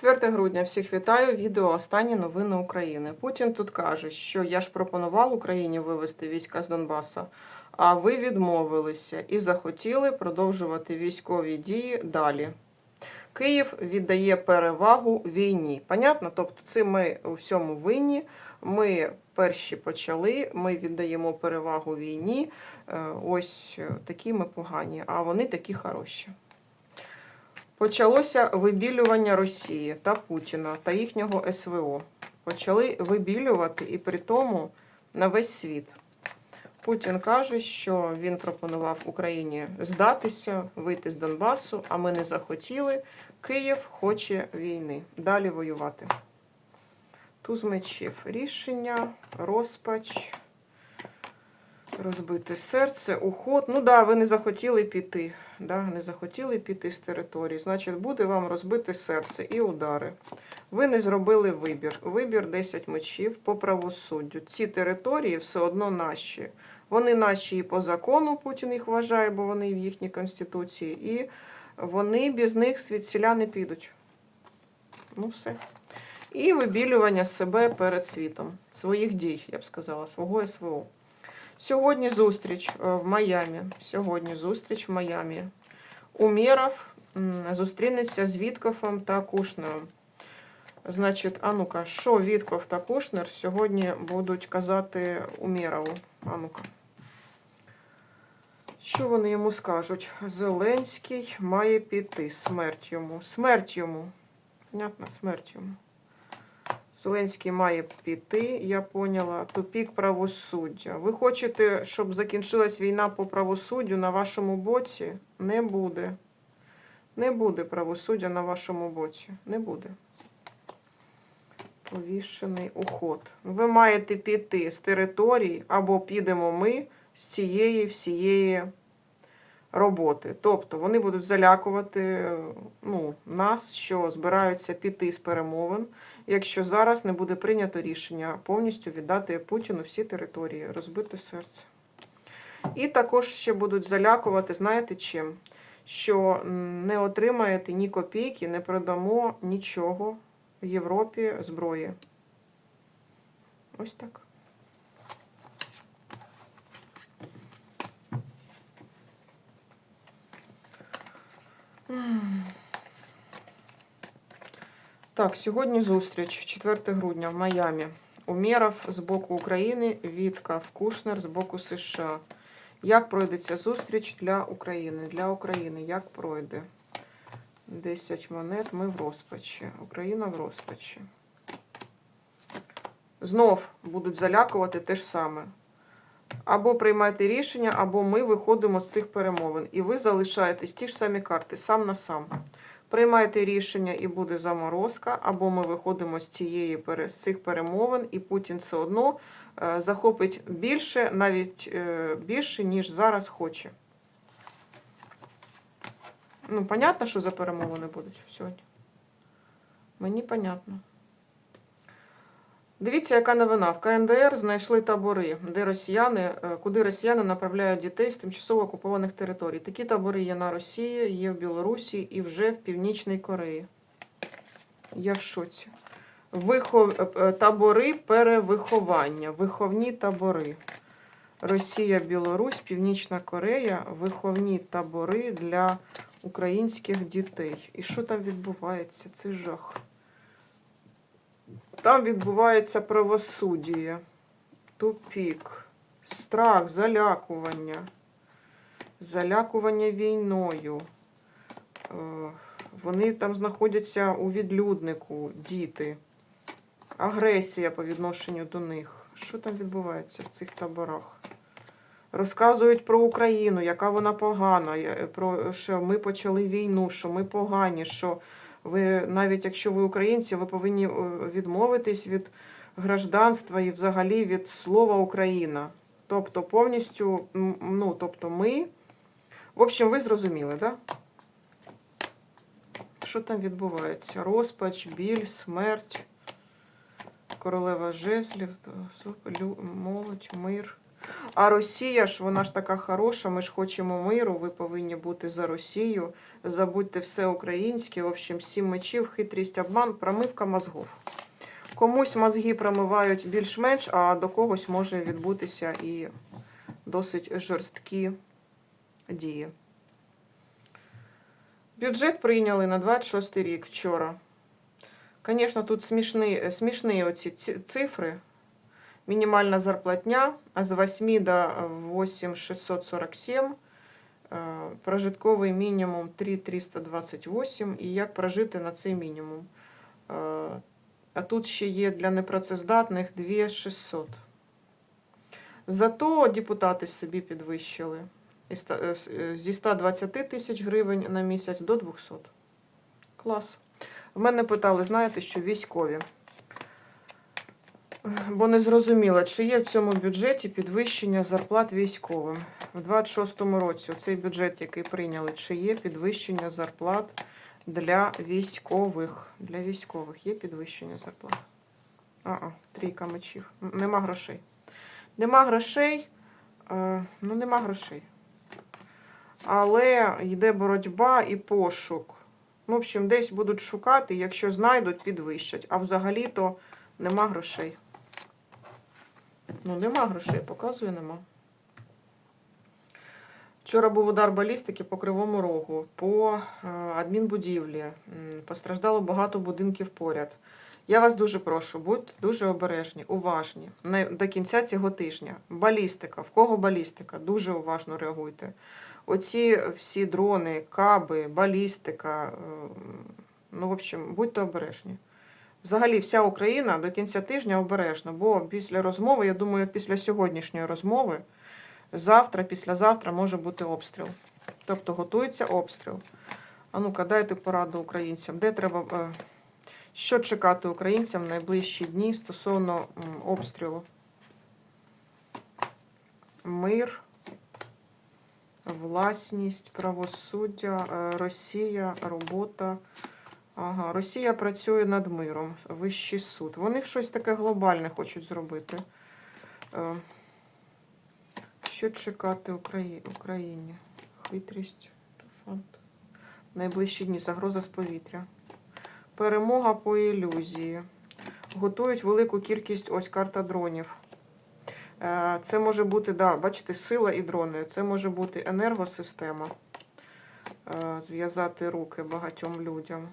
4 грудня всіх вітаю. Відео Останні новини України. Путін тут каже, що я ж пропонував Україні вивести війська з Донбаса, а ви відмовилися і захотіли продовжувати військові дії далі. Київ віддає перевагу війні. Понятно? Тобто, це ми у всьому винні. Ми перші почали, ми віддаємо перевагу війні. Е, Ось е, такі ми погані, а вони такі хороші. Почалося вибілювання Росії та Путіна та їхнього СВО. Почали вибілювати і при тому на весь світ. Путін каже, що він пропонував Україні здатися, вийти з Донбасу, а ми не захотіли. Київ хоче війни. Далі воювати. Туз мечів. Рішення, розпач, розбите серце, уход. Ну да, ви не захотіли піти. Да, не захотіли піти з території. Значить, буде вам розбите серце і удари. Ви не зробили вибір. Вибір 10 мечів по правосуддю. Ці території все одно наші. Вони наші і по закону, Путін їх вважає, бо вони в їхній конституції, і вони без них світціля не підуть. Ну, все. І вибілювання себе перед світом, своїх дій, я б сказала, свого СВО. Сьогодні зустріч е, в Майамі. Сьогодні зустріч в Майамі. Умєров зустрінеться з Віткофом та Кушнером. Значить, а ну-ка, що Вітков та Кушнер сьогодні будуть казати Умєрову? А ну-ка. Що вони йому скажуть? Зеленський має піти. Смерть йому. Смерть йому. Понятно, смерть йому. Зеленський має піти, я поняла. Тупік правосуддя. Ви хочете, щоб закінчилась війна по правосуддю на вашому боці? Не буде. Не буде правосуддя на вашому боці. Не буде. Повішений уход. Ви маєте піти з території, або підемо ми з цієї всієї роботи. Тобто вони будуть залякувати ну, нас, що збираються піти з перемовин, якщо зараз не буде прийнято рішення повністю віддати Путіну всі території, розбити серце. І також ще будуть залякувати, знаєте чим? Що не отримаєте ні копійки, не продамо нічого в Європі зброї. Ось так. Так, сьогодні зустріч 4 грудня в Майамі. Умєров з боку України, Віткав Кушнер з боку США. Як пройде ця зустріч для України? Для України як пройде? 10 монет. Ми в розпачі. Україна в розпачі. Знов будуть залякувати те ж саме. Або приймайте рішення, або ми виходимо з цих перемовин. І ви залишаєтесь ті ж самі карти, сам на сам. Приймайте рішення і буде заморозка, або ми виходимо з цієї з цих перемовин, і Путін все одно е, захопить більше, навіть е, більше, ніж зараз хоче. Ну, понятно, що за перемовини будуть сьогодні? Мені понятно. Дивіться, яка новина. В КНДР знайшли табори, де росіяни, е, куди росіяни направляють дітей з тимчасово окупованих територій. Такі табори є на Росії, є в Білорусі і вже в Північній Кореї. Я в шоці. Вихов... е, е, Табори перевиховання. Виховні табори. Росія, Білорусь, Північна Корея, виховні табори для українських дітей. І що там відбувається? Це жах. Там відбувається правосуддя, тупік, страх, залякування, залякування війною. Е, Вони там знаходяться у відлюднику, діти, агресія по відношенню до них. Що там відбувається в цих таборах? Розказують про Україну, яка вона погана, про що ми почали війну, що ми погані, що ви навіть якщо ви українці, ви повинні е, відмовитись від гражданства і взагалі від слова Україна. Тобто повністю, ну, тобто ми. В общем, ви зрозуміли? Да? Що там відбувається? Розпач, біль, смерть, королева жезлів, молодь, мир. А Росія ж, вона ж така хороша, ми ж хочемо миру, ви повинні бути за Росію. Забудьте все українське. В общем, сім мечів, хитрість, обман, промивка мозгов. Комусь мозги промивають більш-менш, а до когось може відбутися і досить жорсткі дії. Бюджет прийняли на 26 рік вчора. Звісно, тут смішні, смішні оці цифри. Мінімальна зарплатня з 8 до 8647. Е, Прожитковий мінімум 3328. І як прожити на цей мінімум? Е, А тут ще є для непрацездатних 2600. Зато депутати собі підвищили е, е, зі 120 тисяч гривень на місяць до 200. Клас. В мене питали, знаєте, що військові. Бо не зрозуміла, чи є в цьому бюджеті підвищення зарплат військовим. В 26-му році цей бюджет, який прийняли, чи є підвищення зарплат для військових. Для військових є підвищення зарплат. А, трійка мечів. Нема грошей. Нема грошей. Е, ну, нема грошей. Але йде боротьба і пошук. Ну, в общем, десь будуть шукати, якщо знайдуть, підвищать. А взагалі-то нема грошей. Ну, нема грошей, показую, нема. Вчора був удар балістики по Кривому Рогу, по е, адмінбудівлі. Постраждало багато будинків поряд. Я вас дуже прошу, будьте дуже обережні, уважні. До кінця цього тижня. Балістика. В кого балістика? Дуже уважно реагуйте. Оці всі дрони, каби, балістика. е, Ну, в общем, будьте обережні. Взагалі, вся Україна до кінця тижня обережна, бо після розмови, я думаю, після сьогоднішньої розмови, завтра, післязавтра може бути обстріл. Тобто готується обстріл. А ну-ка, дайте пораду українцям, де треба. е, Що чекати українцям в найближчі дні стосовно обстрілу? Мир, власність, правосуддя, е, Росія, робота. Ага, Росія працює над миром, Вищий суд. Вони щось таке глобальне хочуть зробити. Е, Що чекати Украї... Україні? Хитрість. Найближчі дні загроза з повітря. Перемога по ілюзії. Готують велику кількість ось карта дронів. Е, Це може бути, да, бачите, сила і дрони. Це може бути енергосистема. Е, Зв'язати руки багатьом людям.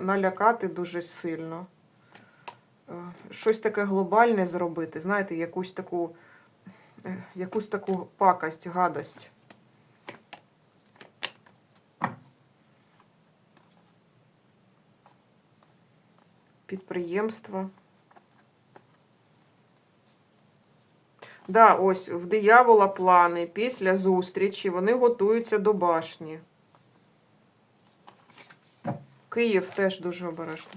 Налякати дуже сильно. Е, Щось таке глобальне зробити. Знаєте, якусь таку, е, якусь таку пакость, гадость. Підприємства. Да, ось в диявола плани після зустрічі вони готуються до башні. Київ теж дуже обережно.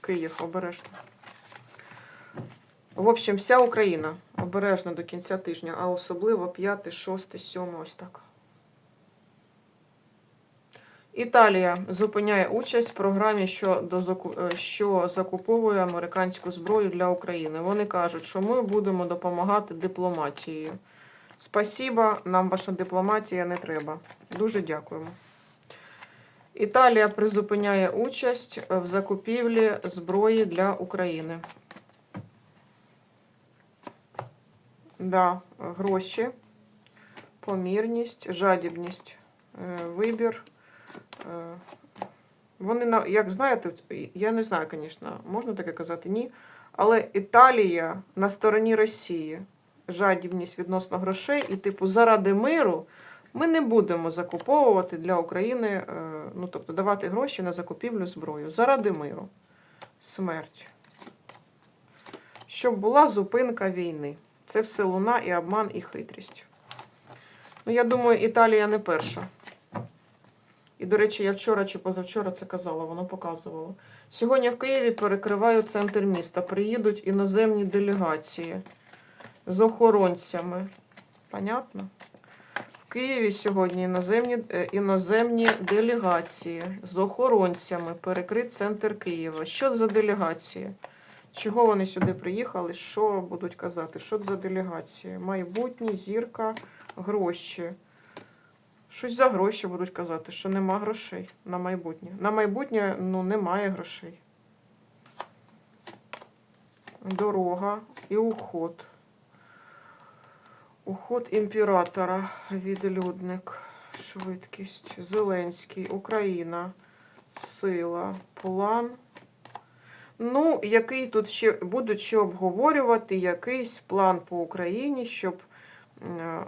Київ обережно. В общем, вся Україна обережно до кінця тижня, а особливо 5, 6, 7, ось так. Італія зупиняє участь в програмі, що, до, е, що закуповує американську зброю для України. Вони кажуть, що ми будемо допомагати дипломатією. Спасіба, нам ваша дипломатія не треба. Дуже дякуємо. Італія призупиняє участь в закупівлі зброї для України. Да, гроші, помірність, жадібність, е, вибір. Е, Вони, як знаєте, я не знаю, звісно, можна таке казати, ні. Але Італія на стороні Росії. Жадібність відносно грошей, і, типу, заради миру ми не будемо закуповувати для України, е, ну тобто давати гроші на закупівлю зброї. Заради миру. Смерть. Щоб була зупинка війни. Це все луна і обман, і хитрість. Ну, я думаю, Італія не перша. І, до речі, я вчора чи позавчора це казала, воно показувало. Сьогодні в Києві перекриваю центр міста. Приїдуть іноземні делегації з охоронцями. Понятно? Києві сьогодні іноземні, е, іноземні делегації з охоронцями. Перекрит центр Києва. Що за делегації? Чого вони сюди приїхали? Що будуть казати? Що за делегація? Майбутнє, зірка, гроші. Щось за гроші будуть казати, що нема грошей на майбутнє. На майбутнє ну, немає грошей. Дорога і уход. Уход імператора, відлюдник, швидкість, Зеленський, Україна, сила, план. Ну, який тут ще будуть ще обговорювати якийсь план по Україні, щоб е,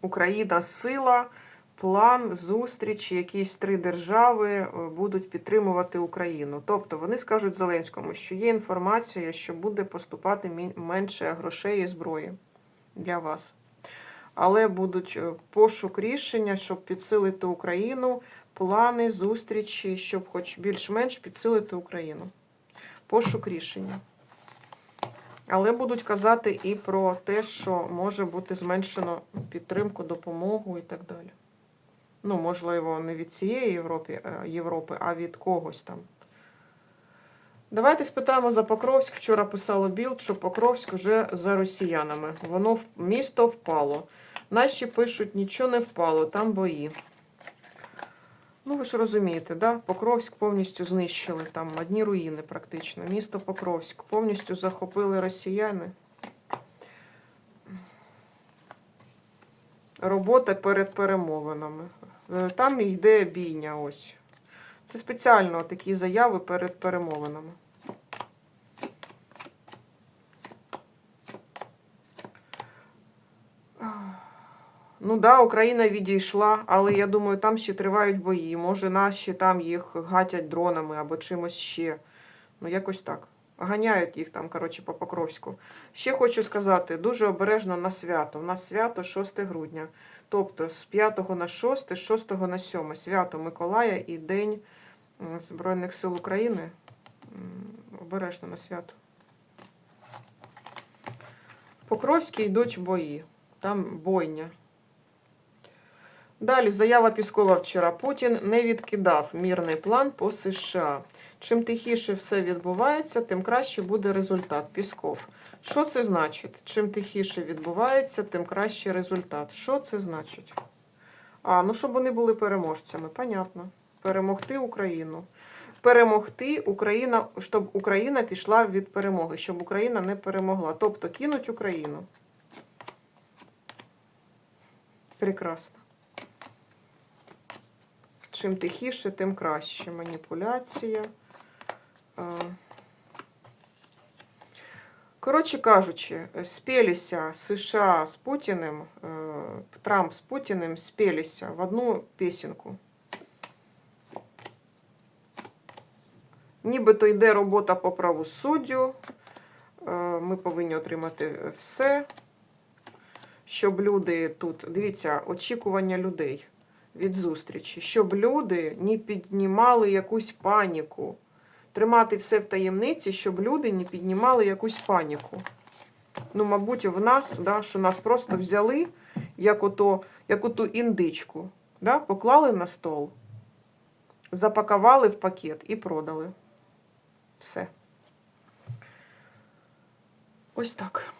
Україна сила, план, зустріч, якісь три держави е, будуть підтримувати Україну. Тобто вони скажуть Зеленському, що є інформація, що буде поступати менше грошей і зброї для вас. Але будуть е, пошук рішення, щоб підсилити Україну, плани, зустрічі, щоб хоч більш-менш підсилити Україну. Пошук рішення. Але будуть казати і про те, що може бути зменшено підтримку, допомогу і так далі. Ну, можливо, не від цієї Європи, е, Європи, а від когось там. Давайте спитаємо за Покровськ. Вчора писало Білд, що Покровськ вже за росіянами. Воно в- місто впало. Наші пишуть, нічого не впало, там бої. Ну, ви ж розумієте, да? Покровськ повністю знищили, там одні руїни практично. Місто Покровськ повністю захопили росіяни. Робота перед перемовинами. Е, Там йде бійня ось. Це спеціально такі заяви перед перемовинами. Ну да, Україна відійшла, але я думаю, там ще тривають бої. Може, наші там їх гатять дронами або чимось ще. Ну, якось так. Ганяють їх там, коротше, по Покровську. Ще хочу сказати, дуже обережно на свято. У нас свято 6 грудня. Тобто з 5 на 6, з 6 на 7. Свято Миколая і День Збройних сил України. Обережно на свято. Покровські йдуть бої. Там бойня. Далі заява Піскова вчора. Путін не відкидав мірний план по США. Чим тихіше все відбувається, тим краще буде результат. Пісков. Що це значить? Чим тихіше відбувається, тим краще результат. Що це значить? А, ну щоб вони були переможцями. Понятно. Перемогти Україну. Перемогти Україна, щоб Україна пішла від перемоги, щоб Україна не перемогла. Тобто кинуть Україну. Прекрасно. Чим тихіше, тим краще. Маніпуляція. Коротше кажучи, спелися США з Путіним, е, Трамп з Путіним спелися в одну пісеньку. Нібито йде робота по правосуддю. Е, Ми повинні отримати все, щоб люди тут. Дивіться, очікування людей від зустрічі, щоб люди не піднімали якусь паніку. Тримати все в таємниці, щоб люди не піднімали якусь паніку. Ну, мабуть, в нас, да, що нас просто взяли, як ото, як оту індичку, да, поклали на стол, запакували в пакет і продали. Все. Ось так.